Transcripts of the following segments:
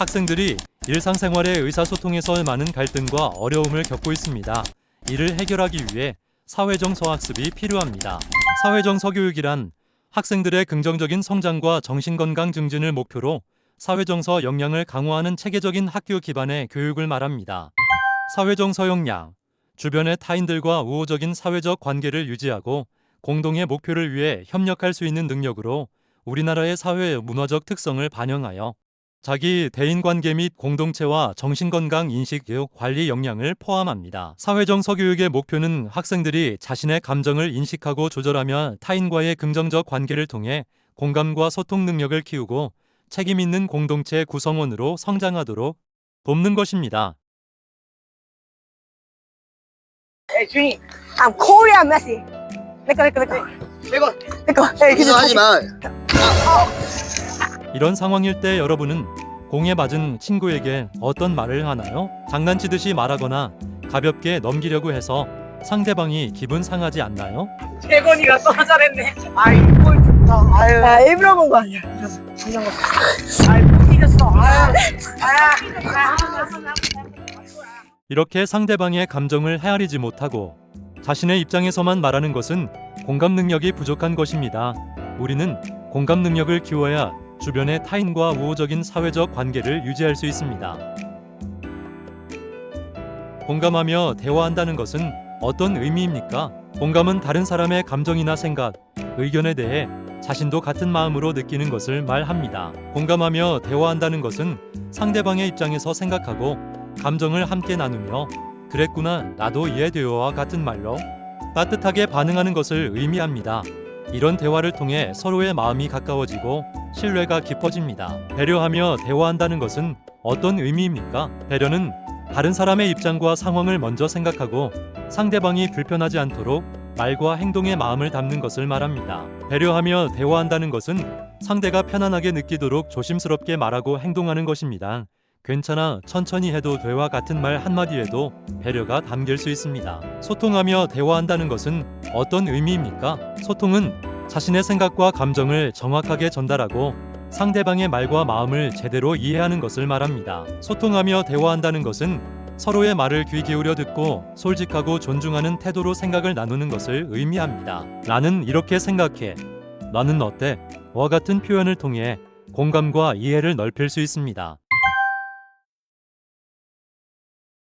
학생들이 일상생활의 의사소통에서 많은 갈등과 어려움을 겪고 있습니다. 이를 해결하기 위해 사회정서 학습이 필요합니다. 사회정서 교육이란 학생들의 긍정적인 성장과 정신건강 증진을 목표로 사회정서 역량을 강화하는 체계적인 학교 기반의 교육을 말합니다. 사회정서 역량, 주변의 타인들과 우호적인 사회적 관계를 유지하고 공동의 목표를 위해 협력할 수 있는 능력으로 우리나라의 사회 문화적 특성을 반영하여 자기 대인관계 및 공동체와 정신건강 인식 교육 관리 역량을 포함합니다. 사회정서 교육의 목표는 학생들이 자신의 감정을 인식하고 조절하며 타인과의 긍정적 관계를 통해 공감과 소통 능력을 키우고 책임 있는 공동체 구성원으로 성장하도록 돕는 것입니다. Hey, Trini. I'm Korea Messi. 내꺼 내꺼 내꺼 내꺼. 에이 기준 하지 마. 이런 상황일 때 여러분은 공에 맞은 친구에게 어떤 말을 하나요? 장난치듯이 말하거나 가볍게 넘기려고 해서 상대방이 기분 상하지 않나요? 재건이가 또 잘했네. 아이, 꼴 좋다. 아유, 야 일부러 본 거 아니야. 아이, 못 이겼어. 아유, 아, 이렇게 상대방의 감정을 헤아리지 못하고 자신의 입장에서만 말하는 것은 공감 능력이 부족한 것입니다. 우리는 공감 능력을 키워야 주변의 타인과 우호적인 사회적 관계를 유지할 수 있습니다. 공감하며 대화한다는 것은 어떤 의미입니까? 공감은 다른 사람의 감정이나 생각, 의견에 대해 자신도 같은 마음으로 느끼는 것을 말합니다. 공감하며 대화한다는 것은 상대방의 입장에서 생각하고 감정을 함께 나누며 그랬구나 나도 이해되어와 같은 말로 따뜻하게 반응하는 것을 의미합니다. 이런 대화를 통해 서로의 마음이 가까워지고 신뢰가 깊어집니다. 배려하며 대화한다는 것은 어떤 의미입니까? 배려는 다른 사람의 입장과 상황을 먼저 생각하고 상대방이 불편하지 않도록 말과 행동에 마음을 담는 것을 말합니다. 배려하며 대화한다는 것은 상대가 편안하게 느끼도록 조심스럽게 말하고 행동하는 것입니다. 괜찮아, 천천히 해도 돼와 같은 말 한마디에도 배려가 담길 수 있습니다. 소통하며 대화한다는 것은 어떤 의미입니까? 소통은 자신의 생각과 감정을 정확하게 전달하고 상대방의 말과 마음을 제대로 이해하는 것을 말합니다. 소통하며 대화한다는 것은 서로의 말을 귀 기울여 듣고 솔직하고 존중하는 태도로 생각을 나누는 것을 의미합니다. 나는 이렇게 생각해. 나는 어때? 와 같은 표현을 통해 공감과 이해를 넓힐 수 있습니다.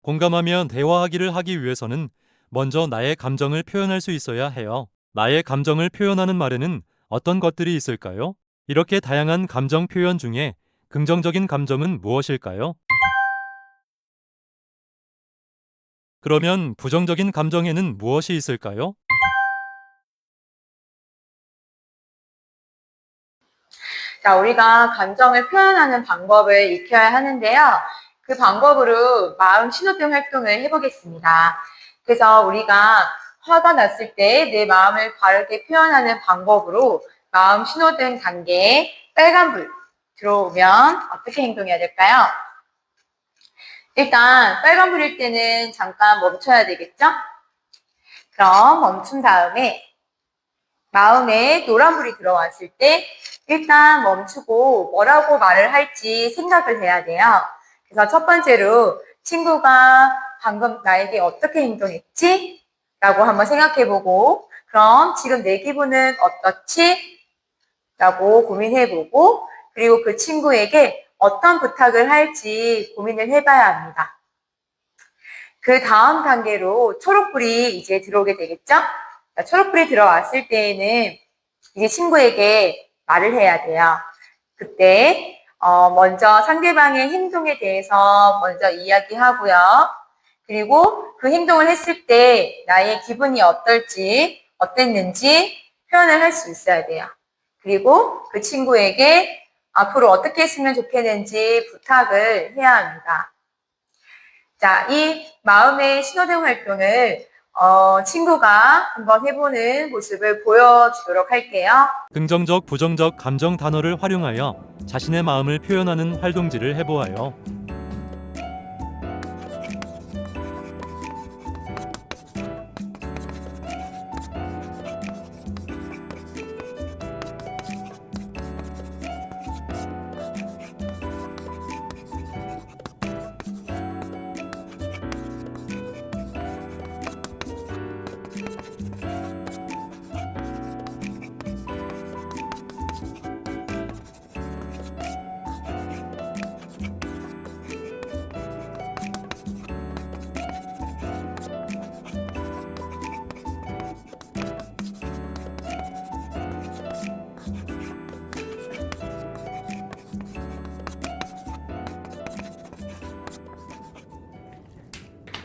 공감하면 대화하기를 하기 위해서는 먼저 나의 감정을 표현할 수 있어야 해요. 나의 감정을 표현하는 말에는 어떤 것들이 있을까요? 이렇게 다양한 감정 표현 중에 긍정적인 감정은 무엇일까요? 그러면 부정적인 감정에는 무엇이 있을까요? 자, 우리가 감정을 표현하는 방법을 익혀야 하는데요. 그 방법으로 마음 신호등 활동을 해보겠습니다. 그래서 우리가 화가 났을 때 내 마음을 바르게 표현하는 방법으로 마음 신호등 단계에 빨간불 들어오면 어떻게 행동해야 될까요? 일단 빨간불일 때는 잠깐 멈춰야 되겠죠? 그럼 멈춘 다음에 마음에 노란불이 들어왔을 때 일단 멈추고 뭐라고 말을 할지 생각을 해야 돼요. 그래서 첫 번째로 친구가 방금 나에게 어떻게 행동했지? 라고 한번 생각해 보고 그럼 지금 내 기분은 어떻지? 라고 고민해 보고 그리고 그 친구에게 어떤 부탁을 할지 고민을 해봐야 합니다. 그 다음 단계로 초록불이 이제 들어오게 되겠죠? 자, 초록불이 들어왔을 때에는 이제 친구에게 말을 해야 돼요. 그때 어, 먼저 상대방의 행동에 대해서 먼저 이야기하고요. 그리고 그 행동을 했을 때 나의 기분이 어떨지, 어땠는지 표현을 할 수 있어야 돼요. 그리고 그 친구에게 앞으로 어떻게 했으면 좋겠는지 부탁을 해야 합니다. 자, 이 마음의 신호등 활동을 어, 친구가 한번 해보는 모습을 보여주도록 할게요. 긍정적, 부정적 감정 단어를 활용하여 자신의 마음을 표현하는 활동지를 해보아요.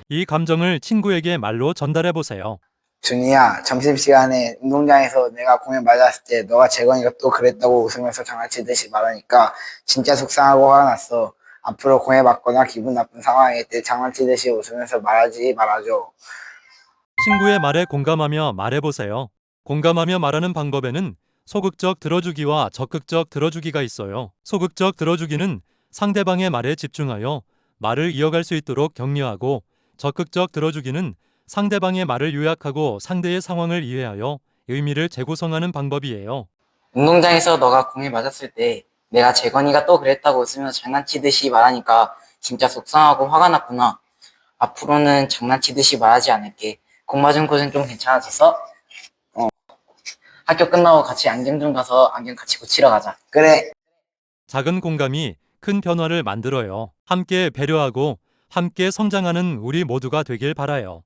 이 감정을 친구에게 말로 전달해 보세요. 준이야, 점심시간에 운동장에서 내가 공에 맞았을 때 너가 재건이가 또 그랬다고 웃으면서 장난치듯이 말하니까 진짜 속상하고 화가 났어. 앞으로 공에 맞거나 기분 나쁜 상황일 때 장난치듯이 웃으면서 말하지 말아줘. 친구의 말에 공감하며 말해 보세요. 공감하며 말하는 방법에는 소극적 들어주기와 적극적 들어주기가 있어요. 소극적 들어주기는 상대방의 말에 집중하여 말을 이어갈 수 있도록 격려하고 적극적 들어주기는 상대방의 말을 요약하고 상대의 상황을 이해하여 의미를 재구성하는 방법이에요. 운동장에서 너가 공에 맞았을 때 내가 재건이가 또 그랬다고 웃으면서 장난치듯이 말하니까 진짜 속상하고 화가 났구나. 앞으로는 장난치듯이 말하지 않을게. 공 맞은 곳은 좀 괜찮아졌어? 어. 학교 끝나고 같이 안경점 가서 안경 같이 고치러 가자. 그래, 작은 공감이 큰 변화를 만들어요. 함께 배려하고 함께 성장하는 우리 모두가 되길 바라요.